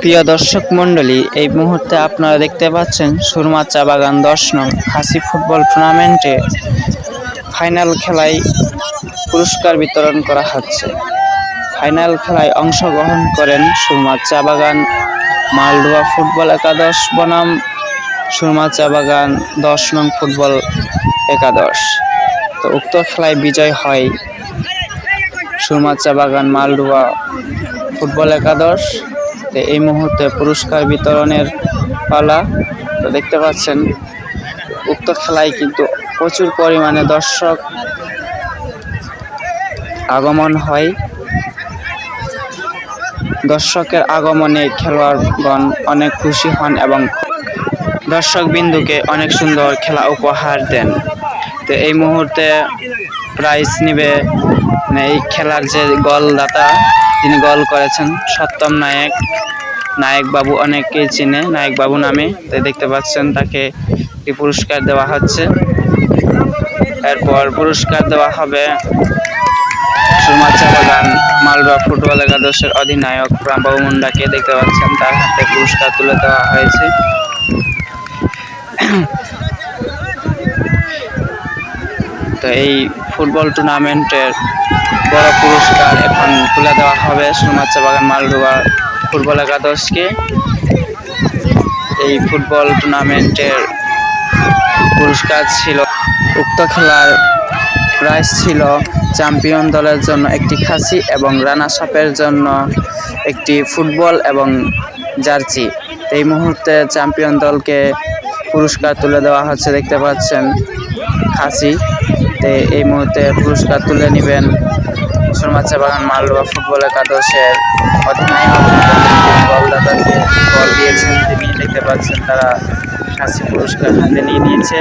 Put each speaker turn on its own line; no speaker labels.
প্রিয় দর্শক মণ্ডলী, এই মুহূর্তে আপনারা দেখতে পাচ্ছেন সুরমা চা বাগান দশ নং হাসি ফুটবল টুর্নামেন্টে ফাইনাল খেলায় পুরস্কার বিতরণ করা হচ্ছে। ফাইনাল খেলায় অংশগ্রহণ করেন সুরমা চা বাগান মালডোয়া ফুটবল একাদশ বনাম, সুরমা চা বাগান দশ নং ফুটবল একাদশ। তো উক্ত খেলায় বিজয় হয়। সুরমা চা বাগান, মালডোয়া ফুটবল একাদশ। তো এই মুহূর্তে পুরস্কার বিতরণের পালা। তো দেখতে পাচ্ছেন, উক্ত খেলায় কিন্তু প্রচুর পরিমাণে দর্শক আগমন হয়। দর্শকের আগমনে খেলোয়াড়গণ অনেক খুশি হন এবং দর্শক বিন্দুকে অনেক সুন্দর খেলা উপহার দেন। তো এই মুহূর্তে প্রাইজ নিবে মানে এই খেলার যে গোলদাতা, তিনি গোল করেছেন। সত্যম নায়ক নায়ক বাবু অনেকেই চিনে, নায়ক বাবু নামে। তাই দেখতে পাচ্ছেন তাকে একটি পুরস্কার দেওয়া হচ্ছে। এরপর পুরস্কার দেওয়া হবে সুরমাচা বাগান মালবা ফুটবল একাদশের অধিনায়ক রামবাবু মুন্ডাকে। দেখতে পাচ্ছেন তার হাতে পুরস্কার তুলে দেওয়া হয়েছে। তো এই ফুটবল টুর্নামেন্টের বড় পুরস্কার এখন তুলে দেওয়া হবে সুরমাচা বাগান মালডোবা ফুটবল একাদশকে। এই ফুটবল টুর্নামেন্টের পুরস্কার ছিল। উক্ত খেলার প্রাইজ ছিল চ্যাম্পিয়ন দলের জন্য একটি খাসি এবং রানার সাপের জন্য একটি ফুটবল এবং জার্সি। এই মুহূর্তে চ্যাম্পিয়ন দলকে পুরস্কার তুলে দেওয়া হচ্ছে, দেখতে পাচ্ছেন, খাসি। তে এই মুহূর্তে পুরস্কার তুলে নেবেন সুরমাচা বাগান মালদোয়া ফুটবল একাদশের অধিনায়ক বলদাতাকে বল দিয়েছেন। তিনি দেখতে পাচ্ছেন তারা কাছে পুরস্কার হাতে নিয়ে নিয়েছে।